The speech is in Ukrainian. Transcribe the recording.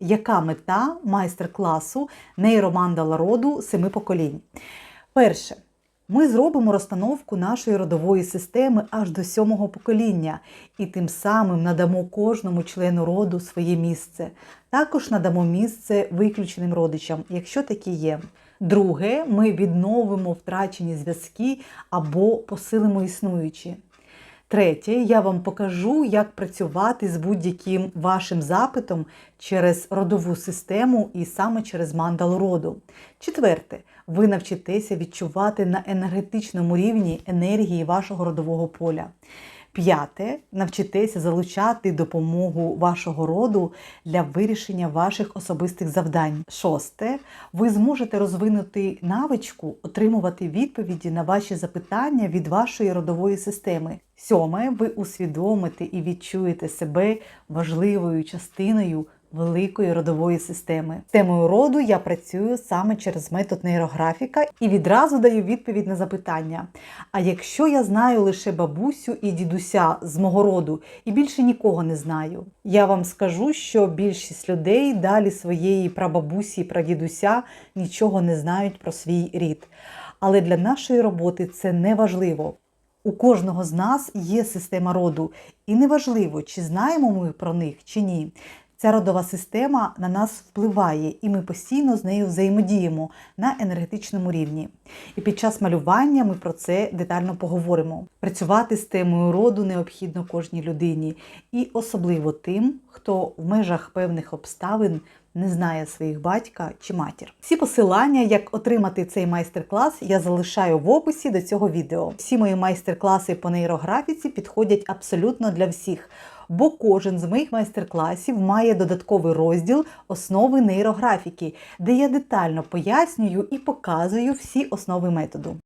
Яка мета майстер-класу нейромандала роду семи поколінь? Перше. Ми зробимо розстановку нашої родової системи аж до сьомого покоління і тим самим надамо кожному члену роду своє місце. Також надамо місце виключеним родичам, якщо такі є. Друге, ми відновимо втрачені зв'язки або посилимо існуючі. Третє, я вам покажу, як працювати з будь-яким вашим запитом через родову систему і саме через мандалу роду. Четверте, ви навчитеся відчувати на енергетичному рівні енергії вашого родового поля. П'яте, навчитеся залучати допомогу вашого роду для вирішення ваших особистих завдань. Шосте, ви зможете розвинути навичку отримувати відповіді на ваші запитання від вашої родової системи. Сьоме, ви усвідомите і відчуєте себе важливою частиною великої родової системи. Темою роду я працюю саме через метод нейрографіка і відразу даю відповідь на запитання. А якщо я знаю лише бабусю і дідуся з мого роду і більше нікого не знаю, я вам скажу, що більшість людей далі своєї прабабусі і прадідуся нічого не знають про свій рід. Але для нашої роботи це не важливо. У кожного з нас є система роду, і неважливо, чи знаємо ми про них чи ні. Ця родова система на нас впливає, і ми постійно з нею взаємодіємо на енергетичному рівні. І під час малювання ми про це детально поговоримо. Працювати з темою роду необхідно кожній людині, і особливо тим, хто в межах певних обставин не знає своїх батька чи матір. Всі посилання, як отримати цей майстер-клас, я залишаю в описі до цього відео. Всі мої майстер-класи по нейрографіці підходять абсолютно для всіх. Бо кожен з моїх майстер-класів має додатковий розділ основи нейрографіки, де я детально пояснюю і показую всі основи методу.